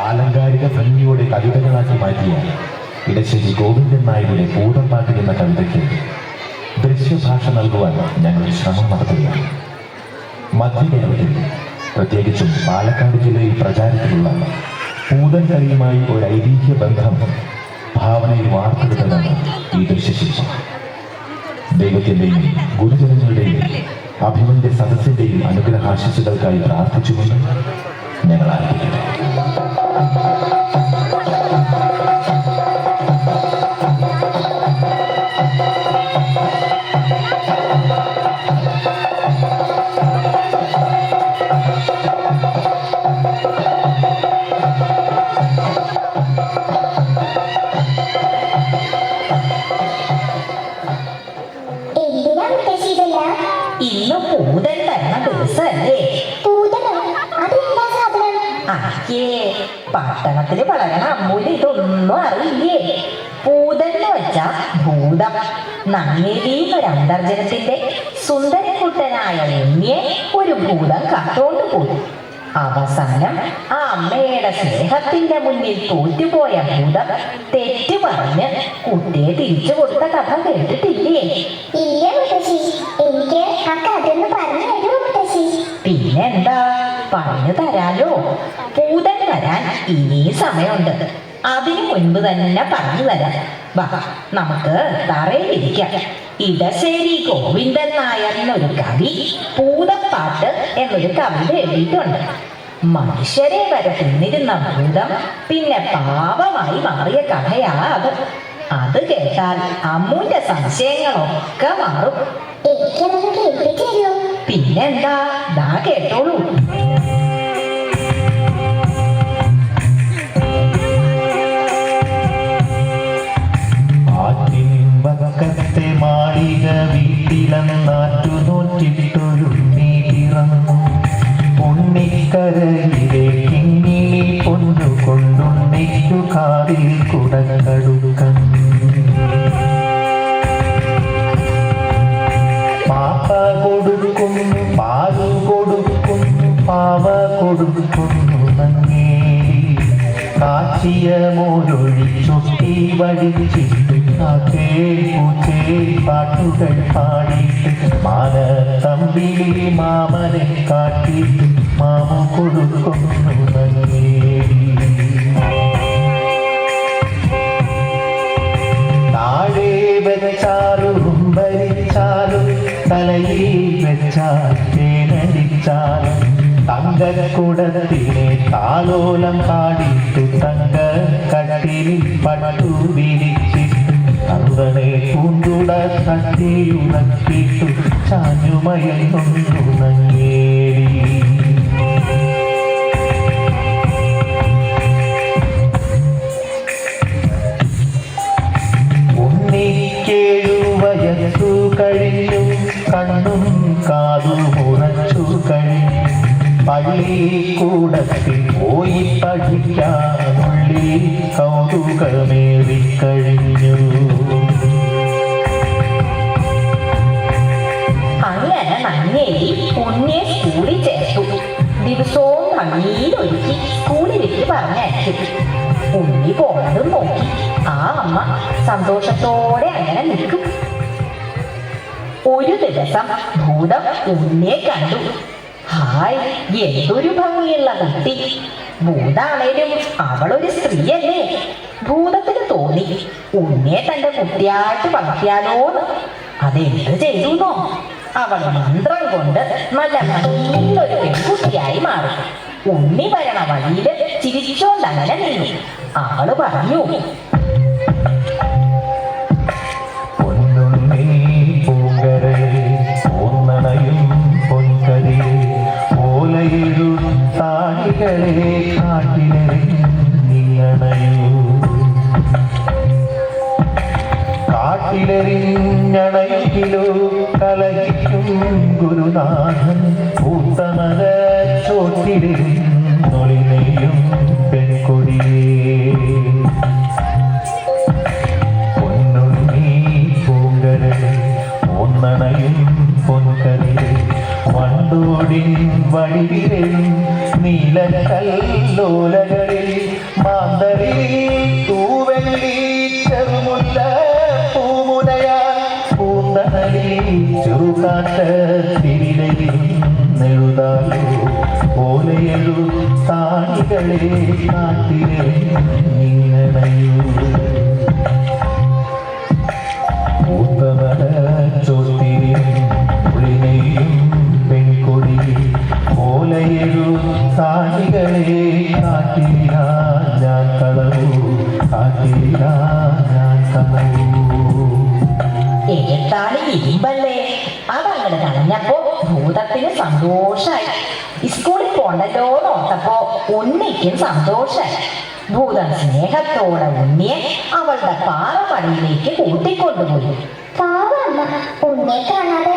ആലങ്കാരിക ഭംഗിയോടെ കവിതകളാക്കി മാറ്റിയ ഇടശ്ശേരി ഗോവിന്ദൻ നായരുടെ ഭൂതംപാട്ട് എന്ന കവിതയ്ക്ക് ദൃശ്യഭാഷ നൽകുവാൻ ഞങ്ങൾ ശ്രമം നടത്തുകയാണ്. മധ്യകേരളത്തിൽ പ്രത്യേകിച്ചും പാലക്കാട് ജില്ലയിൽ പ്രചാരത്തിലുള്ള പൂതൻ കളിയുമായി ഒരു ഐതിഹ്യ ബന്ധം ഭാവനയിൽ വാർത്തെടുത്തതാണ് ഈ ദൃശ്യശില്പം. ദൈവത്തിന്റെയും ഗുരുജനങ്ങളുടെയും അഭിമന്യ സദസ്സിന്റെയും അനുഗ്രഹാശിസുകൾക്കായി പ്രാർത്ഥിച്ചുകൊണ്ട് അയ്യേ പട്ടണത്തിൽ വളരണ അമ്മൂൽ ഇതൊന്നും അറിയില്ലേ? പൂതൻ എന്ന് വെച്ചാ ഭൂതം നങ്ങേലിന്നൊരു അന്തർജനത്തിന്റെ സുന്ദരക്കുട്ടനായ ഉണ്ണിയെ ഒരു ഭൂതം കാത്തോണ്ട് പോയി. അവസാനം ആ അമ്മയുടെ സ്നേഹത്തിന്റെ മുന്നിൽ തോറ്റുപോയ ഭൂതം തെറ്റു പറഞ്ഞ് കുട്ടിയെ തിരിച്ചു കൊടുത്ത കഥ കേട്ടിട്ടില്ലേ? ഇല്ല മുത്തശ്ശി. എനിക്ക് ആ കഥ ഒന്ന് പറഞ്ഞു മുത്തശ്ശി? പിന്നെന്താ? പറഞ്ഞു തരാലോ. പൂതൻ വരാൻ ഇനി സമയമുണ്ട്. അതിനു മുൻപ് തന്നെ പറഞ്ഞു തരാം. വാ നമുക്ക് തറയിലിരിക്കാം. ഇടശ്ശേരി ഗോവിന്ദൻ നായർ എന്നൊരു കവി പൂതപ്പാട്ട് എന്നൊരു കവിത എഴുതിയിട്ടുണ്ട്. മനുഷ്യരെ വരെ തിന്നിരുന്ന ഭൂതം പിന്നെ പാപമായി മാറിയ കഥയാ അത് അത് കേട്ടാൽ അമ്മുവിന്റെ സംശയങ്ങളൊക്കെ മാറും. പിന്നെന്താ? ദാ കേട്ടോളൂ. വീട്ടിലെന്നാറ്റു നോറ്റിട്ടൊരുണ്ണി പിറന്നു ഉണ്ണിക്കരയിലെ കിങ്ങിണി പൊന്നു കൊണ്ടുണ്ണിക്കു കാതിൽ കുടകടുക്കം. പാപ്പ കൊടുക്കുന്നു പാൽ കൊടുക്കുന്നു പാവ കൊടുക്കുന്നു നങ്ങേലി കാച്ചിയ நீ வழி சென்று காற்றே பூச்சே பாட்டுகள் பாடிட்டு மான தம்பிலே மாமனை காட்டி மாமு கொடுக்கும் நாடே வெச்சாலும் தலையில் வெச்சால் தேனடிச்சாலும் തങ്കക്കുടത്തിനെ താലോലം പാടിയിട്ട് തങ്ക കട്ടിൽ പട്ടു വിരിച്ചിട്ട്. തങ്കനെ പൂന്തുട തട്ടിയുണക്കിട്ടു ചാഞ്ഞുമയങ്ങുന്നു നങ്ങേരി ഉണ്ണിക്കേഴു വയസ്സു കഴിഞ്ഞു. കണ്ണും കാതും ഉറച്ചു കഴിഞ്ഞു. പള്ളിക്കൂടത്തിൽ പോയി പഠിക്കാനുള്ളിൽ കൗതുകമേറിക്കഴിഞ്ഞു. അങ്ങനെ നങ്ങേലി ഉണ്ണിയെ സ്കൂളിൽ ചേർത്തു. ദിവസവും ഭംഗിയിലൊരുക്കി സ്കൂളിലേക്ക് പറഞ്ഞയച്ചു. ഉണ്ണി പോണതും നോക്കി. ആ അമ്മ സന്തോഷത്തോടെ അങ്ങനെ നിൽക്കും. ഒരു ദിവസം ഭൂതം ഉണ്ണിയെ കണ്ടു. ഹായ് എന്തൊരു ഭംഗിയുള്ള കുട്ടി ഭൂതാണേലും അവളൊരു സ്ത്രീയല്ലേ? ഭൂതത്തിന് തോന്നി. ഉണ്ണിയെ തന്റെ കുട്ടിയായിട്ട് വളർത്തിയാലോന്ന്. അതെന്ത് ചെയ്തുന്നോ? അവൾ മന്ത്രം കൊണ്ട് നല്ല നല്ലൊരു പെൺകുട്ടിയായി മാറി. ഉണ്ണി വരണ വഴിയിൽ ചിരിച്ചോണ്ടങ്ങനെ നിന്നു. അവൾ പറഞ്ഞു താടികളെ കാട്ടിലെറിഞ്ഞണയൂ കാട്ടിലെറിഞ്ഞണയിലോ കലഹിക്കും ഗുരുനാഥൻ പൂത്തമല ചോട്ടിലെറിഞ്ഞൊളിനെയും ലോലകളിൽ മാന്തറി തൂവെള്ളി ചെറുമുല്ല പൂമുനയ പൂന്തണലി ചെറുകാട്ട് തിരിലയിൽ നെഴുതാലോ പോലെയു താണികളെ കാട്ടിലെ നിന്നണയൂ ഏട്ടാണ് ഇരുമ്പല്ലേ അതങ്ങനെ കളഞ്ഞപ്പോ ഭൂതത്തിന് സന്തോഷായി. സ്കൂളിൽ പോണ്ടല്ലോ നോട്ടപ്പോ ഉണ്ണിക്കും സന്തോഷായി. ഭൂതം സ്നേഹത്തോടെ ഉണ്ണിയെ അവളുടെ പാറമടിയിലേക്ക് കൂട്ടിക്കൊണ്ടുപോയി. ഉണ്ണിയെ കാണാതെ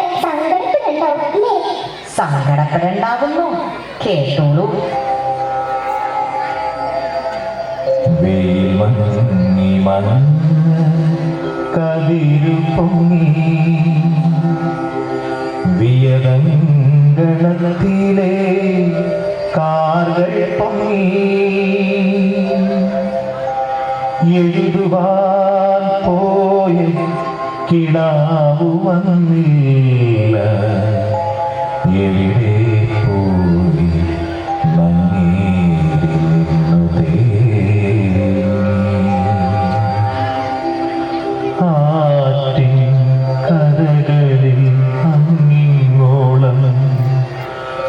സങ്കടപ്പെടണ്ടാകുന്നു കേട്ടോളൂ. മങ്ങ കതിരു പൊങ്ങി. വിയതങ്ങളത്തിലെ കാർകൾ പൊങ്ങി. എഴുതുവാൻ പോയ കിടാവു വന്നില്ല. എവിടെ പോയി?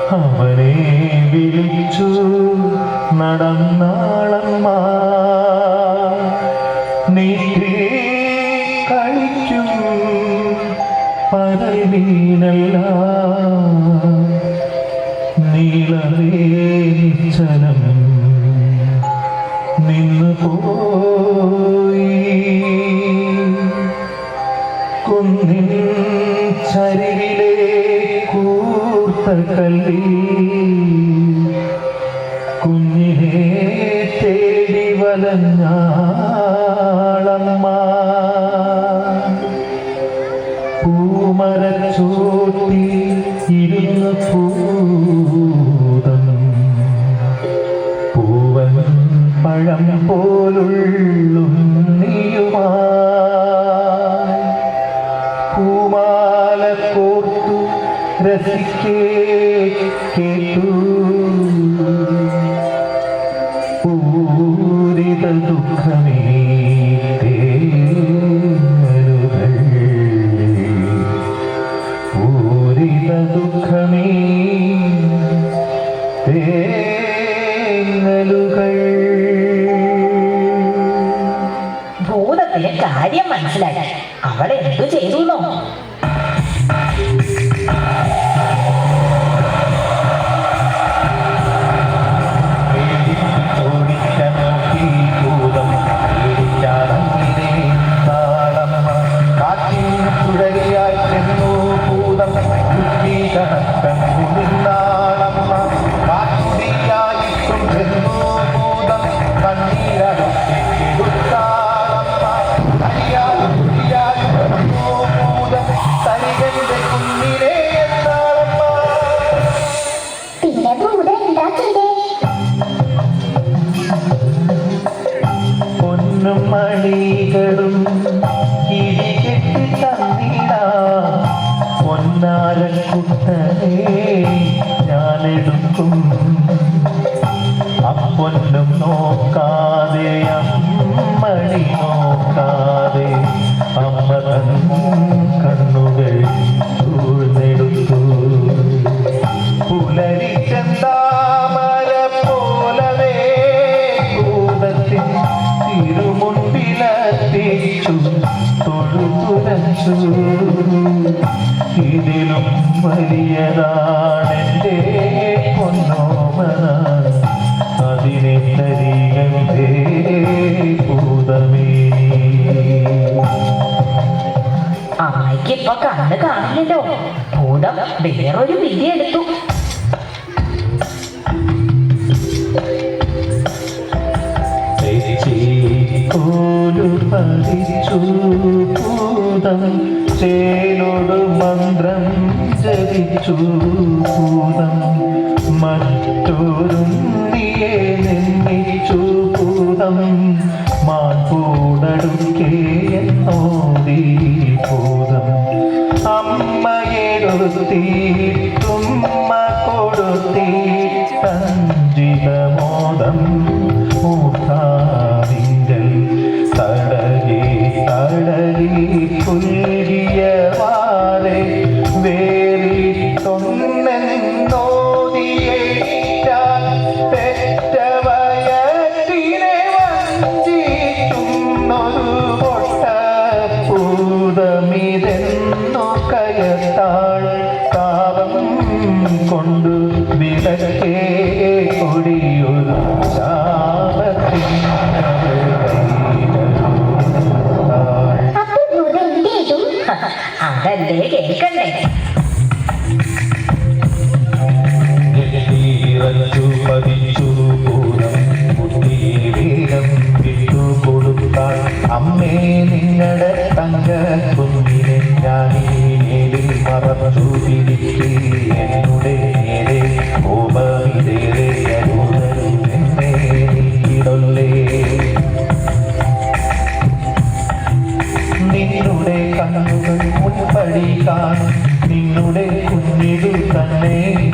അവനെ വിളിച്ചു നടന്നാളമ്മ നീട്ടി കഴിക്കും പരമീനല്ല ചലം നിന്നു പോയി കുന്നിൻ ചരിവിലെ കല്ലി കുഞ്ഞിനെ തേടി വലഞ്ഞാളമ്മ. പൂമരച്ചോട്ടി ഇരുന്ന് പൂതം പൂവൻ പഴം പോലുള്ളുണ്ണിയുമാ പൂമാല കോർത്തു രസിക്കേ കേട്ടു പൂരിത ദുഃഖമേ പൂരിത ദുഃഖമേ തേങ്ങലുകൾ ഭൂതത്തിന് കാര്യം മനസ്സിലായി അവൾ എന്തു ചെയ്തു അപ്പൊന്നും നോക്കാതെ അമ്മണി നോക്കാതെ അമ്മ തൻ ഇപ്പൊ കണ്ണ് കാണില്ലല്ലോ ഭൂതം വേറൊരു വിധി എടുത്തു. ഭൂതം ചേലോട് മന്ത്രം ജപിച്ചു ഭൂതം മറ്റൊരുണ്ടിയെ നിന്നിച്ചു ഭൂതം മാൻകൂടടുക്കേ എന്നോടി തീര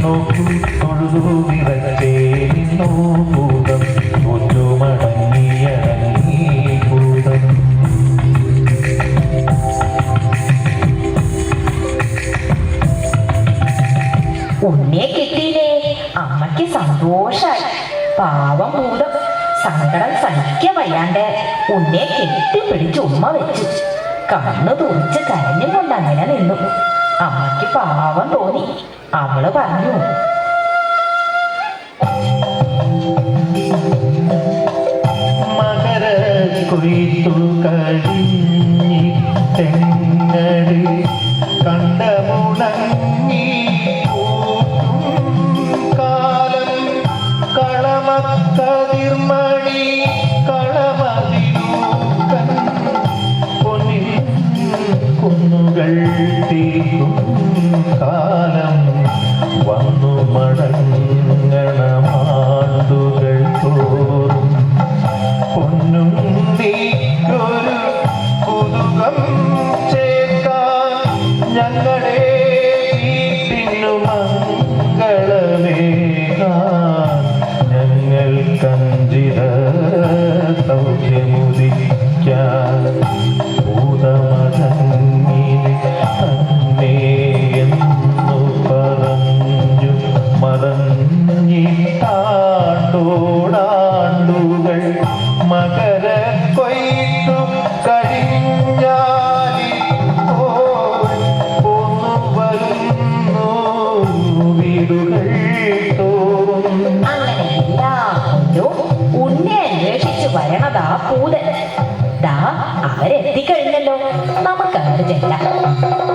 നോക്കൂ തൊഴുതു നിറച്ചേ നോക്കൂതം ഒന്നുമടങ്ങിയടങ്ങിയൂതം ഉണ്ണിയെ കിട്ടിയില്ലേ? അമ്മയ്ക്ക് സന്തോഷായി. പാവം മൂടം. സങ്കടം സഹിക്കാൻ വയ്യാണ്ട് ഉണ്ണിയെ കെട്ടിപ്പിടിച്ച് ഉമ്മ വെച്ചു. കണ്ണു തുറച്ച് കരഞ്ഞുകൊണ്ട് അങ്ങനെ നിന്നു. അമ്മയ്ക്ക് പാവം തോന്നി. അവൾ പറഞ്ഞു. മകര കൊയ്ത്തു കഴിഞ്ഞി തെങ്ങടി കാലം വന്നു മടങ്ങണമാണ്ടുകൾ നമുക്ക് അങ്ങോട്ട്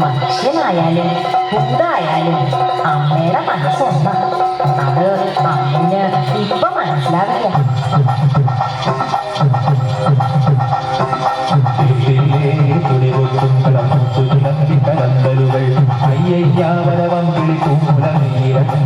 മനുഷ്യനായാലും ഭൂതായാലും അമ്മയുടെ മനസ്സൊന്ന. അത് അമ്മന് ഇപ്പൊ മനസ്സിലാവില്ല. അയ്യയ്യാവരവം വിളിക്കൂലമീരൂതം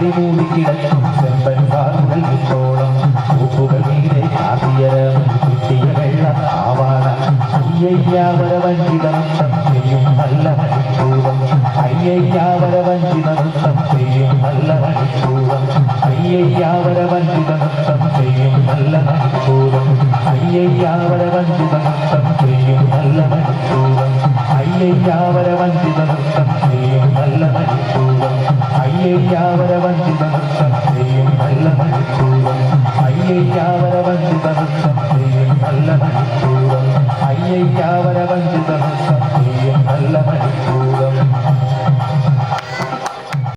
ഉറവഴി വമ്പടി മൂടി കിടക്കും ചെമ്പൻ കാറുകൾ വിട്ടോളം പൂപ്പുകൾ നീരെ കാർത്തിയരം കിട്ടിയ വെള്ള ആവാന അയ്യയ്യാവരവഞ്ചിത നൃത്തം. ചെയ്യും നല്ല മണിക്കൂടം അയ്യയ്യാവരവഞ്ചിത നൃത്തം. ചെയ്യും നല്ല മണിക്കൂടം അയ്യയ്യാവരവഞ്ചിത നൃത്തം ചെയ്യും നല്ല മണിക്കൂടം അയ്യയ്യാവരവഞ്ചിത നൃത്തം ചെയ്യും നല്ല നല്ല മണിക്കൂടം അയ്യയ്യാവരവഞ്ചിത